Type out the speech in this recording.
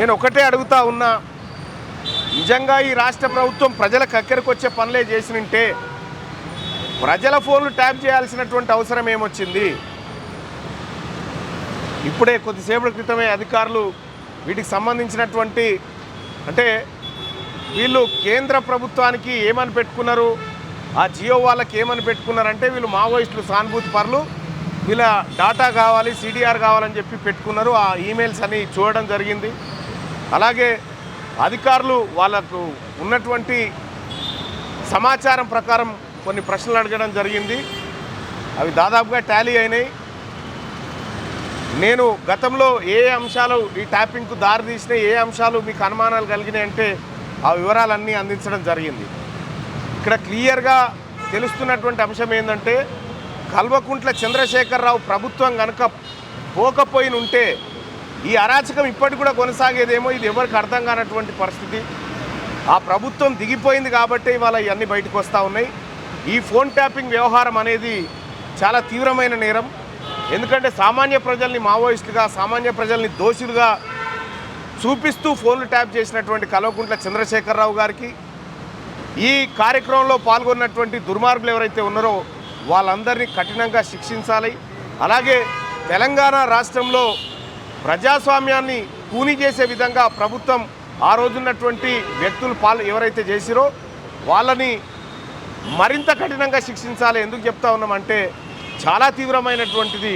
నేను ఒకటే అడుగుతా ఉన్నా నిజంగా ఈ రాష్ట్ర ప్రభుత్వం ప్రజలకు కక్కెరకు వచ్చే పనులే చేసినంటే ప్రజల ఫోన్లు ట్యాప్ చేయాల్సినటువంటి అవసరం ఏమొచ్చింది? ఇప్పుడే కొద్దిసేపటి క్రితమే అధికారులు వీటికి సంబంధించినటువంటి అంటే వీళ్ళు కేంద్ర ప్రభుత్వానికి ఏమని పెట్టుకున్నారు? ఆ జియో వాళ్ళకి ఏమని పెట్టుకున్నారంటే వీళ్ళు మావోయిస్టులు సానుభూతి పరులు వీళ్ళ డాటా కావాలి సిడిఆర్ కావాలని చెప్పి పెట్టుకున్నారు. ఆ ఈమెయిల్స్ అని చూడడం జరిగింది. అలాగే అధికారులు వాళ్ళకు ఉన్నటువంటి సమాచారం ప్రకారం కొన్ని ప్రశ్నలు అడగడం జరిగింది. అవి దాదాపుగా టాలీ అయినాయి. నేను గతంలో ఏ అంశాలు ఈ ట్యాపింగ్కు దారి ఏ అంశాలు మీకు అనుమానాలు కలిగినాయి అంటే ఆ వివరాలన్నీ అందించడం జరిగింది. ఇక్కడ క్లియర్గా తెలుస్తున్నటువంటి అంశం ఏంటంటే కల్వకుంట్ల చంద్రశేఖరరావు ప్రభుత్వం కనుక పోకపోయిన ఉంటే ఈ అరాచకం ఇప్పటికి కూడా కొనసాగేదేమో ఇది ఎవరికి అర్థం కానటువంటి పరిస్థితి. ఆ ప్రభుత్వం దిగిపోయింది కాబట్టి ఇవాళ ఇవన్నీ బయటకు వస్తూ ఉన్నాయి. ఈ ఫోన్ ట్యాపింగ్ వ్యవహారం అనేది చాలా తీవ్రమైన నేరం. ఎందుకంటే సామాన్య ప్రజల్ని మావోయిస్టులుగా సామాన్య ప్రజల్ని దోషులుగా చూపిస్తూ ఫోన్లు ట్యాప్ చేసినటువంటి కల్వకుంట్ల చంద్రశేఖరరావు గారికి ఈ కార్యక్రమంలో పాల్గొన్నటువంటి దుర్మార్గులు ఎవరైతే ఉన్నారో వాళ్ళందరినీ కఠినంగా శిక్షించాలి. అలాగే తెలంగాణ రాష్ట్రంలో ప్రజాస్వామ్యాన్ని కూని చేసే విధంగా ప్రభుత్వం ఆ రోజున్నటువంటి వ్యక్తులు పాలు ఎవరైతే చేసిరో వాళ్ళని మరింత కఠినంగా శిక్షించాలి. ఎందుకు చెప్తా ఉన్నామంటే చాలా తీవ్రమైనటువంటిది